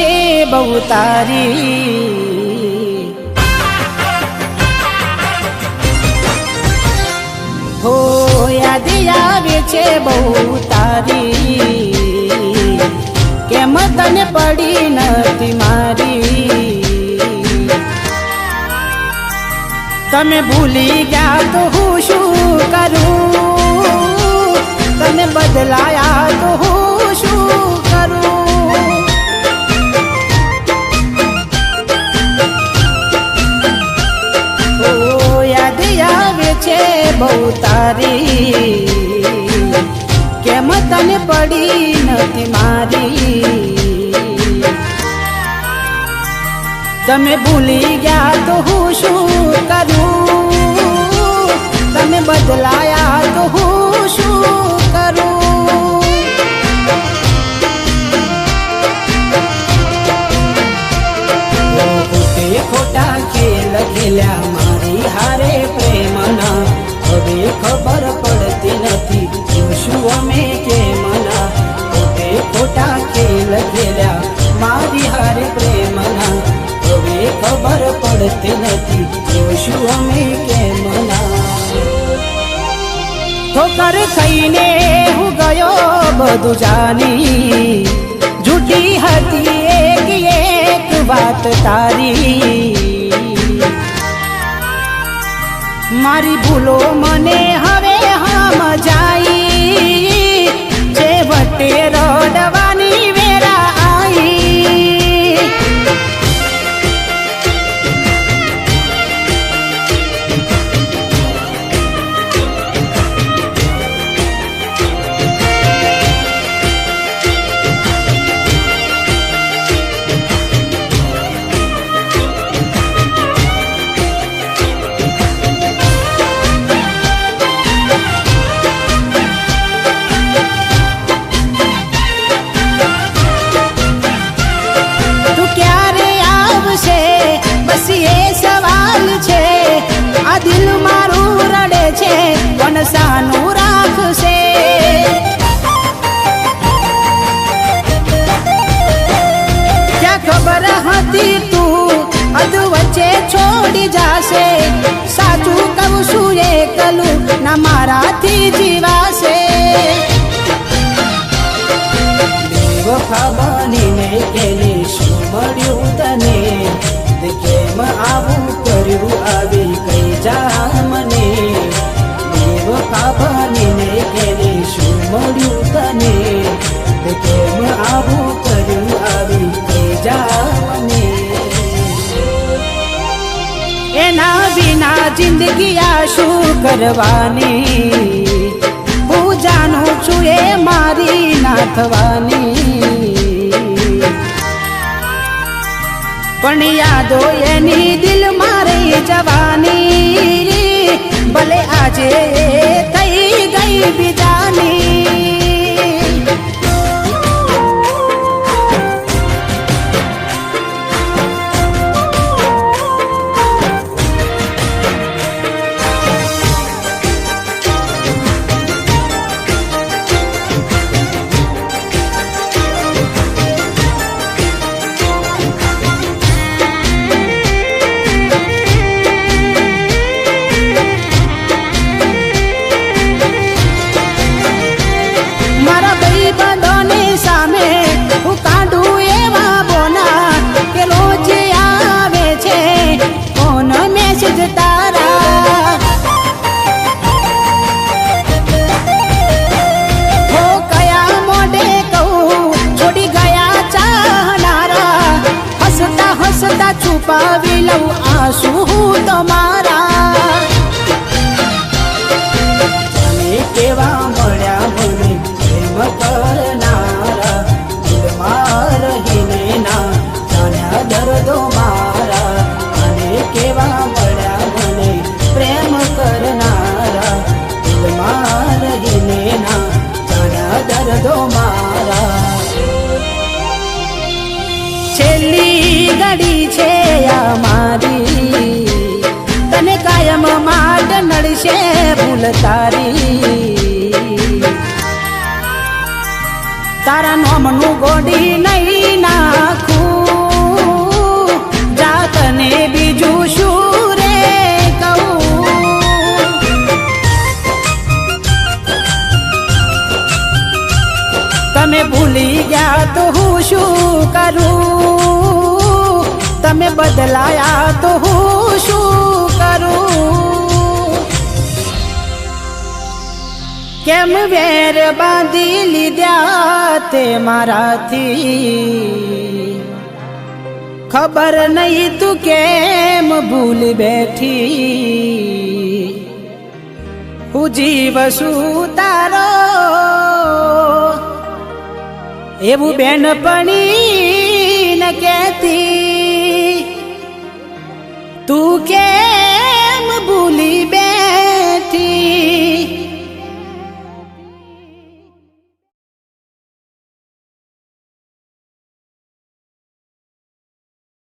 છે બહુ તારી હો, યાદ આવે છે બહુ તારી કેમ તને પડી નથી મારી? તમે ભૂલી ગયા તો હું શું કરું? તમે બદલાયા તો હું તારી કેમ તને પડી નથી મારી? તમે ભૂલી ગયા તો હું શું કરું? તમે બદલાયા તો હું શું પડતી નથી. જોશું અમે કેમના ઠોકર થઈને હું ગયો બધું જાની જુટી હતી એક એક વાત તારી. મારી ભૂલો મને હવે હમ જાય જે વટે રડવાની ના મારાથી જીવાશે. વફા બનીને કેને શું મળ્યું? શું કરવાની? હું જાણું છું એ મારી ના થવાની પણ યાદો એની દિલ મારી જવાની. ભલે આજે થઈ ગઈ બીજાની કેવા મળ્યા મને? પ્રેમ કરનારા દિલમાં રહીને ના જાણ્યા દર્દો મારા. અને કેવા મળ્યા મને? પ્રેમ કરનારા દિલમાં રહીને ના જાણ્યા દર્દો મારા. છેલ્લી ઘડી છે આ મારી. તને કાયમ માટ નડશે ભૂલ તારી. તારા નોમનું ગોડી લઈ નાખું. જાતને બીજું શું રે કહું? તમે ભૂલી ગયા તો હું શું કરું? તમે બદલાયા તો હું શું કરું? કેમ વેર બાંધી લીધ્યા તે મારાથી? ખબર નહીં તું કેમ ભૂલ બેઠી? હું જીવ શું તારો. એવું બેનપણી ને કેતી તું કે